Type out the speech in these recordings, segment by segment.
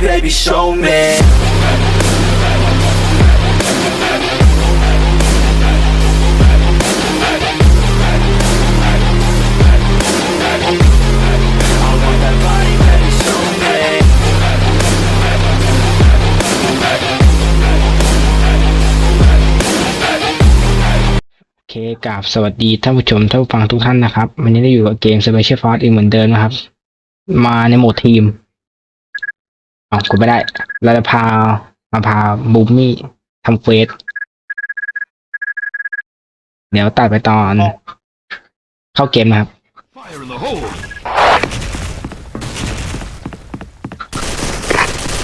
baby, show me. โอเคกราบสวัสดีท่านผู้ชมท่านผู้ฟังทุกท่านนะครับ วันนี้ได้อยู่กับเกม Special Force อีกเหมือนเดิมนะครับ มาในโหมดทีม อ๋อกดไม่ได้ เราจะพามาพาบูมมี่ทำเควสเดี๋ยวตัดไปตอน เข้าเกมนะครับ Fire in the hole!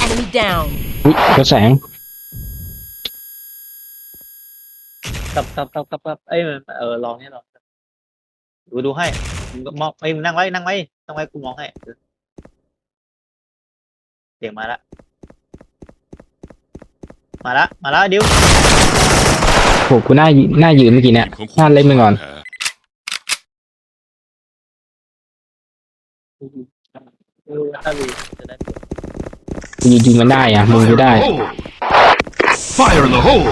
Enemy down. อุ๊ยกระแสงกลับกลับกลับกลับกลับเอ้ยมันเออลองให้ลองดูดูให้มึงก็มองเอ้ยมึงนั่งไว้นั่งไว้นั่งไว้กูมองให้เสียงมาละ มาละ มาละดิวโหกูหน้ายืหน้ายืนเมื่อกี้เนี่ยหน้าเล่นไปก่อนดูถ้าดูจะได้เปรียบกูยิงยิงมันได้อะมึงไม่ได้ Fire in the hole!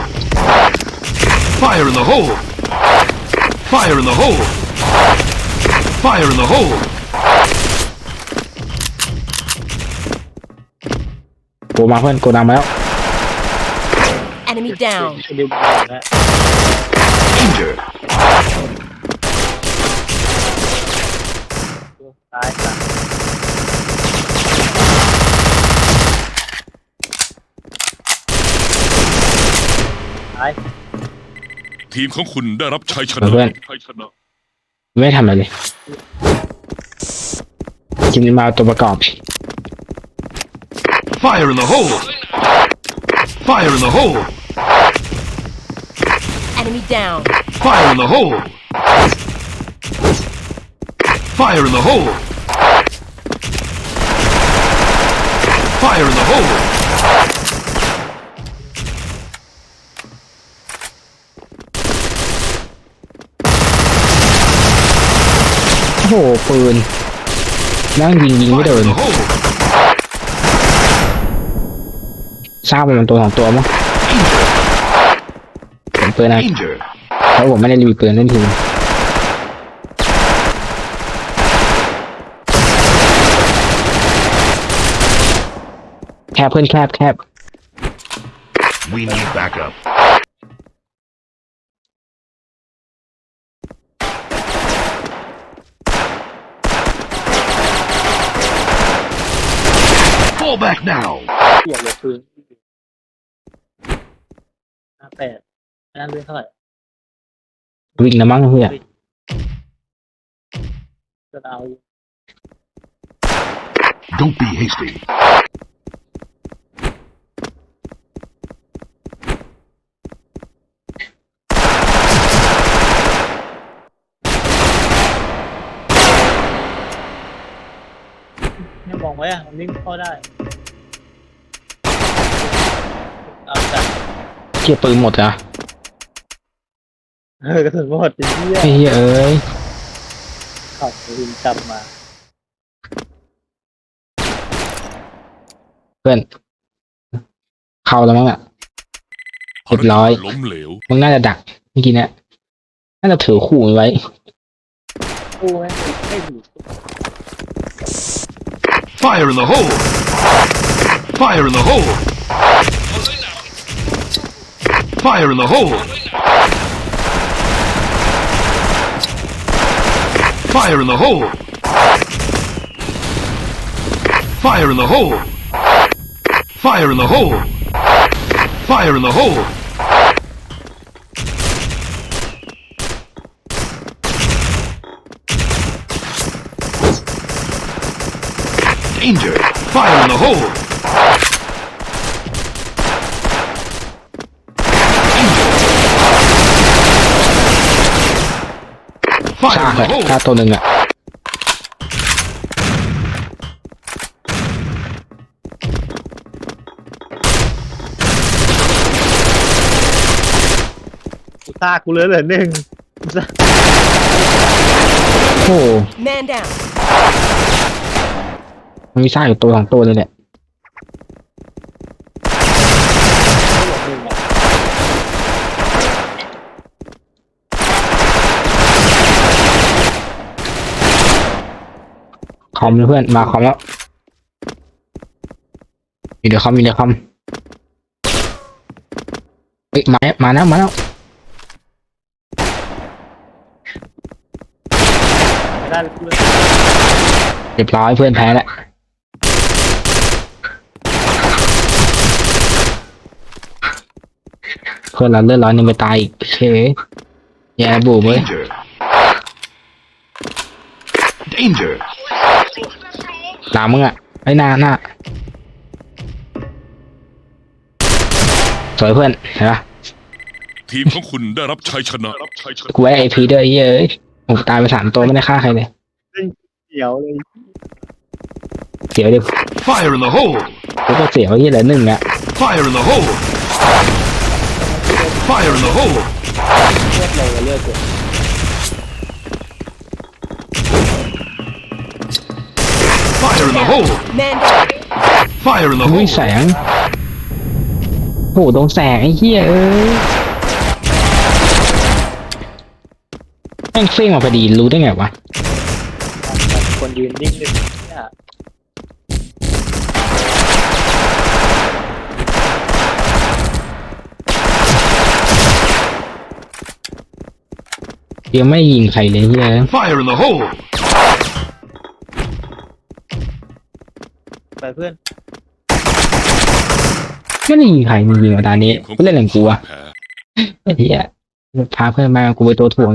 Fire in the hole! Fire in the hole! Fire in the hole! โกมาเพื่อนโกดังมาแล้ว Enemy down. ดิวมาแล้ว Danger! ตายสัตว์ตายทีมของคุณได้รับชัยชเพื่อน ชัยชนะไม่ได้ทำอะไรเลยจิมมาเอาตัวประกอบ Fire in the hole! Fire in the hole! Enemy down. Fire in the hole! Fire in the hole! Fire in the hole! โอ้โหปืนนั่งยิงยิงไม่โด Fire น in the hole! ทราบว่ามันตัวสองตัวมั้งผมปืนนะ Danger! เพราะผมไม่ได้รีวิวปืนเล่นทีมแคบเพื่อนแคบแคบ We need backup. Fall back now! เปียกเลยพื้น ห้าแปดนั่นเรื่องเท่าไหร่วิ่งนะมั้งเพื่อนจะเอาอยู่ Don't be hasty. เนี่ยมองไว้อะมันวิ่งเข้าได้เอาจัด เกี่ยปืนหมดเหรอเออกระสุนหมดไอ้เหี้ยไอ้เหี้ยเอ้ยขับยิงกลับมา เพื่อน เข้าแล้วมั้งอะ เรียบร้อย ล้มเหลว มึงน่าจะดักเมื่อกี้เนี่ยน่าจะถือขู่มันไว้ กูไม่ไม่ดู Fire in the hole! Fire in the hole! Fire in the hole! Fire in the hole! Fire in the hole! Fire in the hole! Fire in the hole! Danger! Fire in the hole! Fire ซาก in เล the ย hole! ซากตัวหนึ่งอะกูตากูเหลยเหลือหนึ่งโอ้โห Man down. มันมีซากอยู่ตัวสองตัวเลยแหละ อมเพื่อนมาคอมแล้วอยู่ในคอมอยู่ในคอมเฮ้ยมาแล้วมาแล้วมาแล้วไม่ได้เลยเพื่อนเรียบร้อยเพื่อนแพ้แล้วเพื่อนเราเลือดร้อนยังไปตายอีกเคแย่บูเว้ย Danger. Danger. หลามมึงอะไอ้หน้าหน้าสวยเพื่อนเห็นปะทีมของคุณได้รับชัยชนะกูไว้ไอพีด้วยไอ้เหี้ยเอ้ยผมตายไปสามตัวไม่ได้ฆ่าใครเลยเดี๋ยวเลยเสียวดิ Fire in the hole. กูก็เสียวที่เหลือหนึ่งอะ Fire in the hole. Fire in the hole. เลือดเลยเลือดเกิน the hole. Man down. Fire in the อุ้ย hole. แสงโหโดนแสงไอ้เหี้ยเอ้ยแม่งเฟ้งมาพอดีรู้ได้ไงวะ คนยืนนิ่งเลยเนี่ยยังไม่ยิงใครเลยเหี้ย Fire in the hole. ไปเพื่อนไม่ได้ยิงใครจริงๆอะตอนนี้ทีมของกูเล่นหลังกูอะแพ้ไอ้เหี้ยพาเพื่อนมากูไปตัวถ่วง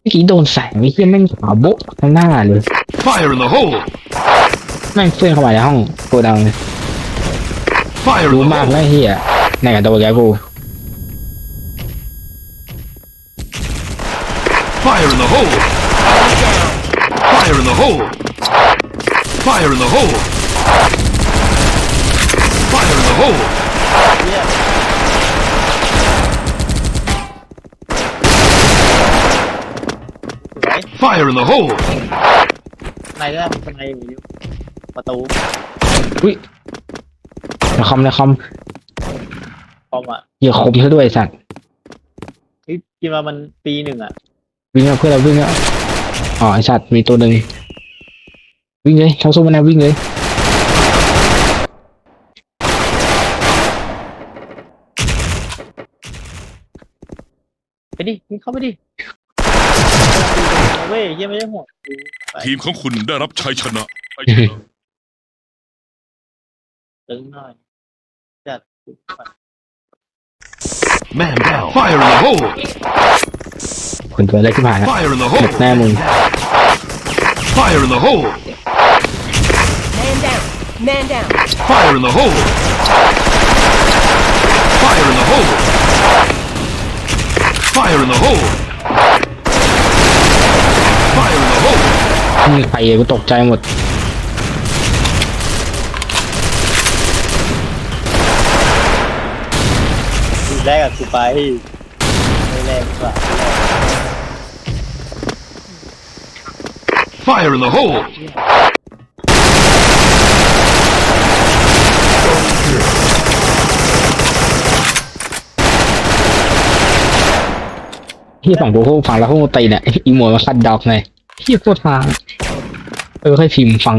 เมื่อกี้โดนแสงไอ้เหี้ยแม่งขาวโบ๊ะข้างหน้าเลย Fire in the hole. แม่งเฟื่องเข้ามาในห้องกูดัง Fire in รู้ the มาก hole. แล้วไอ้เหี้ยไหนกับโดนแล้วกู Fire in the hole. Fire in the hole. Fire in the hole. Fire in the hole. เนี่ยสวย Fire in the hole. ในได้มันเป็นในอย่างนี้ประตูในคอมในคอมคอมอะอย่าคมซะด้วยไอ้สัตว์เฮ้ยกินมามันปีหนึ่งอะ วิ่งแล้วเพื่อนเราวิ่งแล้วอ๋อไอสัตว์มีตัวหนึ่ง วิ่งเลยเข้าสู้มันนะวิ่งเลยไปดิยิงเข้าไปดิเว้ยเฮียไม่ได้ห่วงกูไปทีมของคุณได้รับชัยชนะชัยชนะ ตึงหน่อยจัดไป Man down. Fire in the hole. คนตัวเล็กที่ผ่านนะ Fire in the หม hole. ดแน่มึง Fire in the hole. Man down. Man down. Fire in the hole. Fire in the hole. Fire in the hole. Fire in the hole. มีใครกูตกใจหมด ดูแรกกับกูไปไม่แรกดีกว่า Fire in the hole. ที่ฝั่งกูฟังแล้วพวกตีเนี่ยอีโมมาคัดดอกไงที่โคตรทางเออค่อยพิมพ์ฟัง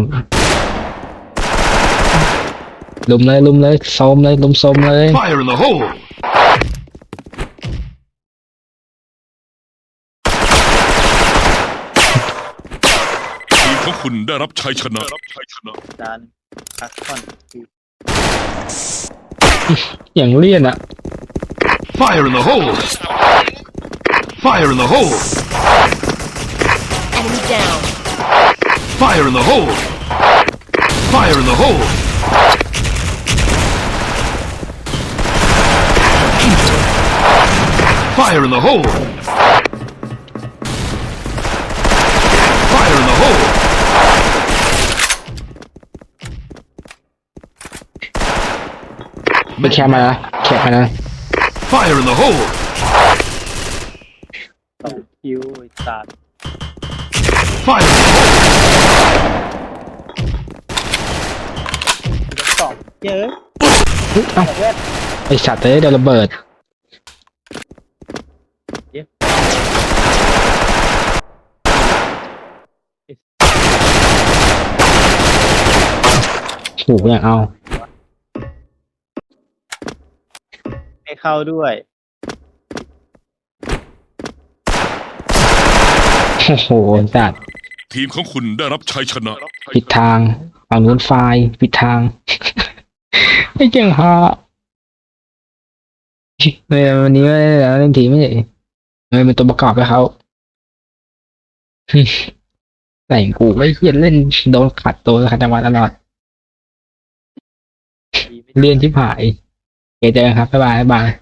ลุมเลยลุมเลยโซมเลยลุมโซมเลย Fire in the hole. ทีมของคุณได้รับชัยชนะชัยชนะจานพักก่อนอย่างเลี่ยนอะ Fire in the hole. Fire in the hole. Enemy down. Fire in the hole. Fire in the hole. Fire in the hole. Fire in the hole. ไปแคมมาแล้วแคมมาแล้ว Fire in the hole. ต้องคิวไอ้สัตว์ Fire in the hole. สองเยอะเฮ้ยเอ้าแต่เว้ยไอสัตว์เลยเดี๋ยวระเบิดเย้ถูกอย่างเอาไม่เข้าด้วย โอ้โหจัดทีมของคุณได้รับชัยชนะผิดทางฝั่งนู้นไฟล์ผิดทางไม่เก่งฮะเฮ้ยวันนี้ไม่ได้แล้วเล่นทีมไม่ใช่เฮ้ยเป็นตัวประกอบให้เขาแต่งกูไม่เขียนเล่นโดนขัดตัวขัดจังหวะตลอดเรียนที่ผายโอเคเจอกันครับบ๊ายบายบ๊ายบาย